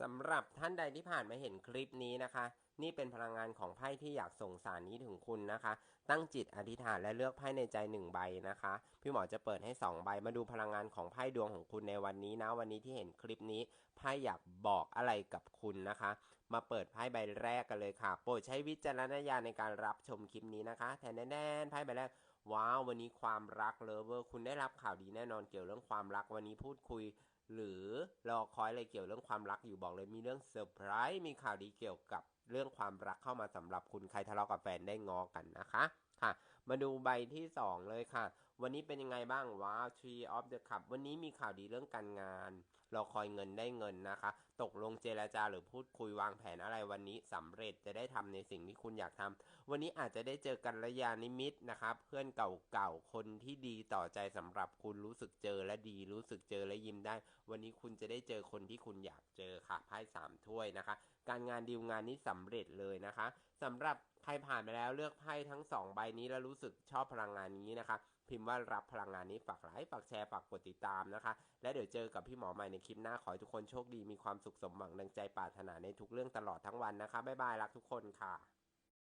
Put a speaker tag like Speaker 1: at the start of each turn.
Speaker 1: สำหรับท่านใดที่ผ่านมาเห็นคลิปนี้นะคะ นี่เป็นพลังงานของไพ่ที่อยากส่งสารนี้ถึงคุณนะคะ ตั้งจิตอธิษฐานและเลือกไพ่ในใจหนึ่งใบนะคะ พี่หมอจะเปิดให้สองใบมาดูพลังงานของไพ่ดวงของคุณในวันนี้นะ วันนี้ที่เห็นคลิปนี้ไพ่อยากบอกอะไรกับคุณนะคะ มาเปิดไพ่ใบแรกกันเลยค่ะ โปรดใช้วิจารณญาณในการรับชมคลิปนี้นะคะแทนแน่นๆไพ่ใบแรก ว้าววันนี้ความรักเลเวอร์คุณได้รับข่าวดีแน่นอนเกี่ยวเรื่องความรักวันนี้พูดคุย หรือรอคอยอะไรเกี่ยวเรื่องความรักอยู่บอกเลยมีเรื่องเซอร์ไพรส์มีข่าวดีเกี่ยวกับเรื่องความรักเข้ามาสำหรับคุณใครทะเลาะกับแฟนได้งอกันนะคะ ค่ะ มาดูใบที่ 2 เลยค่ะ วันนี้เป็นยังไงบ้างว้าว Tree of the Cup วันนี้มีข่าวดีเรื่องการงาน เรอคอยเงินได้เงินนะคะ ตกลงเจรจาหรือพูดคุยวางแผนอะไรวันนี้สำเร็จจะได้ทำในสิ่งที่คุณอยากทำวันนี้อาจจะได้เจอกันระยานิมิตนะครับเพื่อนเก่าๆคนที่ดีต่อใจสำหรับคุณรู้สึกเจอและดี รู้สึกเจอและยิ้มได้ วันนี้คุณจะได้เจอคนที่คุณอยากเจอค่ะไพ่สามถ้วยนะคะ การงานดีลงานนี้สำเร็จเลยนะคะ สำหรับใครผ่านไปแล้วเลือกไพ่ทั้งสองใบนี้แล้วรู้สึกชอบพลังงานนี้นะคะ พิมพ์ว่ารับพลังงานนี้ฝากไลค์ฝากแชร์ฝากกดติดตามนะคะ และเดี๋ยวเจอกับพี่หมอใหม่ในคลิปหน้าขอให้ทุกคนโชคดีมีความสุขสมหวังดังใจปรารถนาในทุกเรื่องตลอดทั้งวันนะคะบ๊ายบายรักทุกคนค่ะ